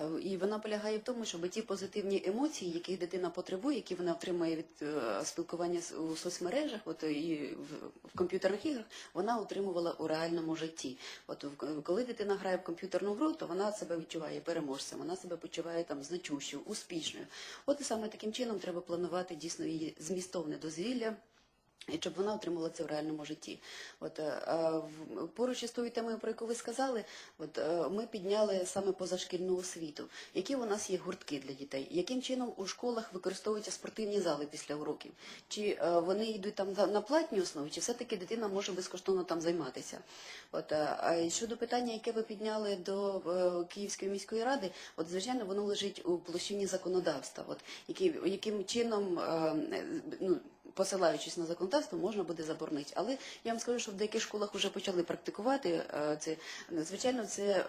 Е, І вона полягає в тому, щоб ті позитивні емоції, яких дитина потребує, які вона отримує від е, спілкування у соцмережах, от і в, комп'ютерних іграх, вона отримувала у реальному житті. От коли дитина грає в комп'ютерну гру, то вона себе відчуває переможцем, вона себе почуває там значущою, успішною. От і саме таким чином треба планувати дійсно її змістовне дозвілля. І щоб вона отримала це в реальному житті. От е, в- поруч із тою темою, про яку ви сказали, от е, ми підняли саме позашкільну освіту. Які у нас є гуртки для дітей? Яким чином у школах використовуються спортивні зали після уроків? Чи е, вони йдуть там на платній основі, чи все-таки дитина може безкоштовно там займатися? От е, щодо питання, яке ви підняли до е, Київської міської ради, от звичайно воно лежить у площині законодавства. От яким чином е, ну, посилаючись на законодавство, можна буде заборонити. Але я вам скажу, що в деяких школах вже почали практикувати е, це. Звичайно, це е,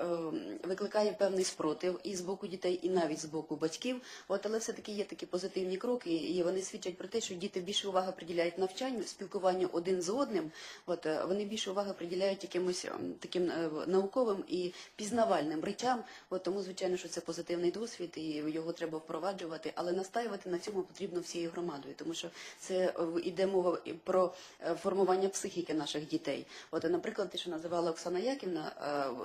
викликає певний спротив і з боку дітей, і навіть з боку батьків. От, але все-таки є такі позитивні кроки, і вони свідчать про те, що діти більше уваги приділяють навчанню, спілкуванню один з одним. От е, вони більше уваги приділяють якимось таким науковим і пізнавальним речам. От тому, звичайно, що це позитивний досвід, і його треба впроваджувати, але настаювати на цьому потрібно всією громадою, тому що це е, іде мова про е, формування психіки наших дітей. От, наприклад, те, що називала Оксана Яківна,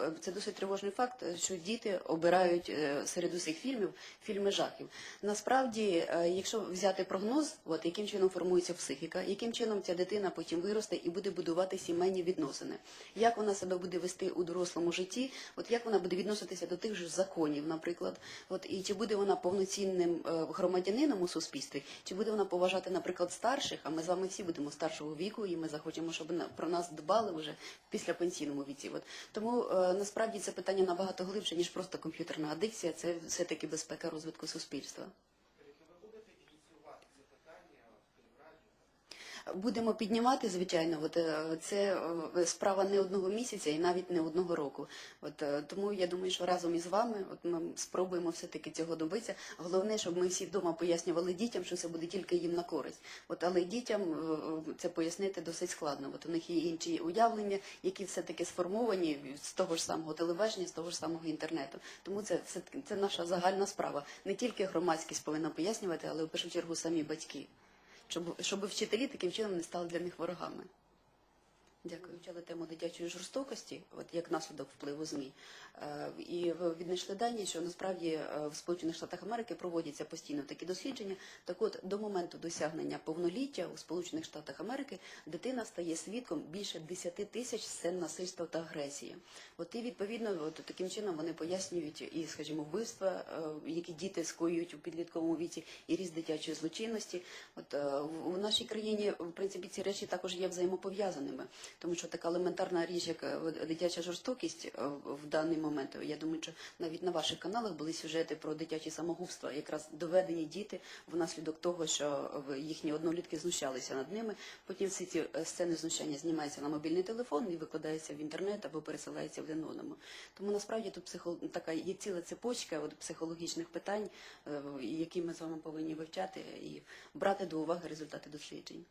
е, це досить тривожний факт, що діти обирають е, серед усіх фільмів фільми жахів. Насправді, якщо взяти прогноз, от яким чином формується психіка, яким чином ця дитина потім виросте і буде будувати сімейні відносини, як вона себе буде вести у дорослому житті, от як вона буде відноситися до тих же законів, наприклад, от і чи буде вона повноцінним громадянином у суспільстві, чи буде вона поважати, наприклад, старших, а ми з вами всі будемо старшого віку, і ми захочемо, щоб про нас дбали вже після пенсійному віці. От тому е, насправді це питання набагато глибше ніж просто комп'ютерна адикція. Це все таки безпека розвитку суспільства. Будемо піднімати, звичайно, от е, це е, справа не одного місяця і навіть не одного року. От е, тому я думаю, що разом із вами от ми спробуємо все таки цього добитися. Головне, щоб ми всі вдома пояснювали дітям, що це буде тільки їм на користь. От але дітям це пояснити досить складно. От у них є інші уявлення, які все таки сформовані з того ж самого телебачення, з того ж самого інтернету. Тому це це, це наша загальна справа. Не тільки громадськість повинна пояснювати, але в першу чергу самі батьки щоб, щоб вчителі таким чином не стали для них ворогами. Дякую. Вивчали тему дитячої жорстокості, от як наслідок впливу ЗМІ. Е, І ви віднайшли дані, що насправді е, в Сполучених Штатах Америки проводяться постійно такі дослідження. Так от до моменту досягнення повноліття у Сполучених Штатах Америки дитина стає свідком більше 10 тисяч сцен насильства та агресії. От і відповідно, от таким чином вони пояснюють і, скажімо, вбивства, е, які діти скоюють у підлітковому віці, і ріст дитячої злочинності. От у нашій країні, в принципі, ці речі також є взаємопов'язаними, тому що така елементарна річ, як е, дитяча жорстокість е, в даний момент. Я думаю, що навіть на ваших каналах були сюжети про дитячі самогубства, якраз доведені діти внаслідок того, що їхні однолітки знущалися над ними. Потім всі ці е, сцени знущання знімаються на мобільний телефон і викладаються в інтернет або пересилаються один одному. Тому насправді тут психо... така є ціла цепочка от, психологічних питань, які ми з вами повинні вивчати і брати до уваги результати досліджень.